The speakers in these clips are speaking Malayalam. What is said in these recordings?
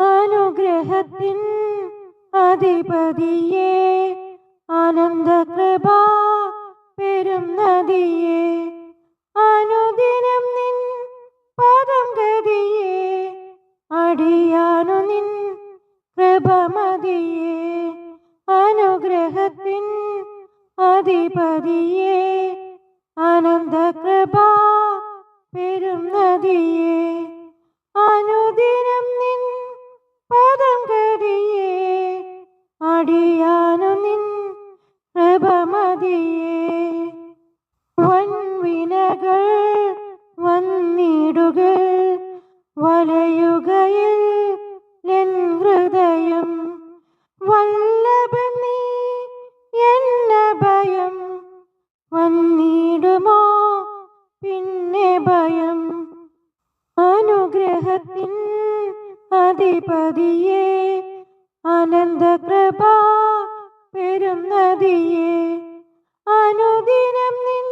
അനുഗ്രഹത്തിൻ അധിപതിയെ ആനന്ദ കൃപ പെരും നദിയെ അനുദിനം നിൻ പദം ഗതിയെ അടിയാനു നിൻ കൃപമതിയെ അനുഗ്രഹത്തിൻ അധിപതിയെ ആനന്ദ കൃപ പെരും നദിയെ. അടിയാനു നിൻ കൃപമതിയെ വൻവിനകൾ വന്നിടുക വലയുകയിൽ എൻ ഹൃദയം. വല്ലഭ നീ എന്ന ഭയം വന്നിടുമോ പിന്നെ ഭയം? അനുഗ്രഹത്തിൻ അധിപതിയെ ആനന്ദ കൃപ പെരും നദിയെ അനുദിനം നിൻ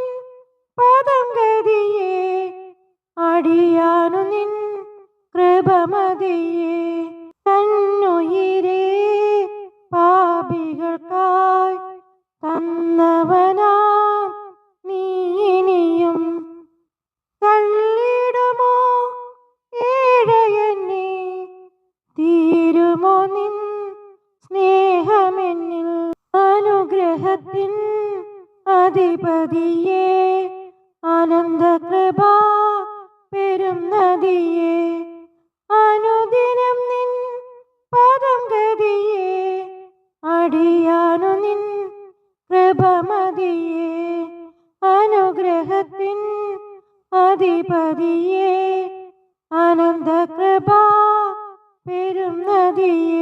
പദം ഗതിയെ അടിയാനു നിൻ കൃപമതിയെ. തന്നുയിരേ പാപികൾക്കായി തന്നവനാ നീ ഇനിയും. തള്ളിടുമോ ഏഴയന്നെ തീരുമോ നിൻ അനുഗ്രഹത്തിൻ അധിപതിയെ ആനന്ദ കൃപ പെരും നദിയെ അനുദിനം നിൻ പദം ഗതിയെ അടിയാനു നിൻ കൃപമതിയെ അനുഗ്രഹത്തിൻ അധിപതിയെ ആനന്ദ കൃപ പെരും നദിയെ.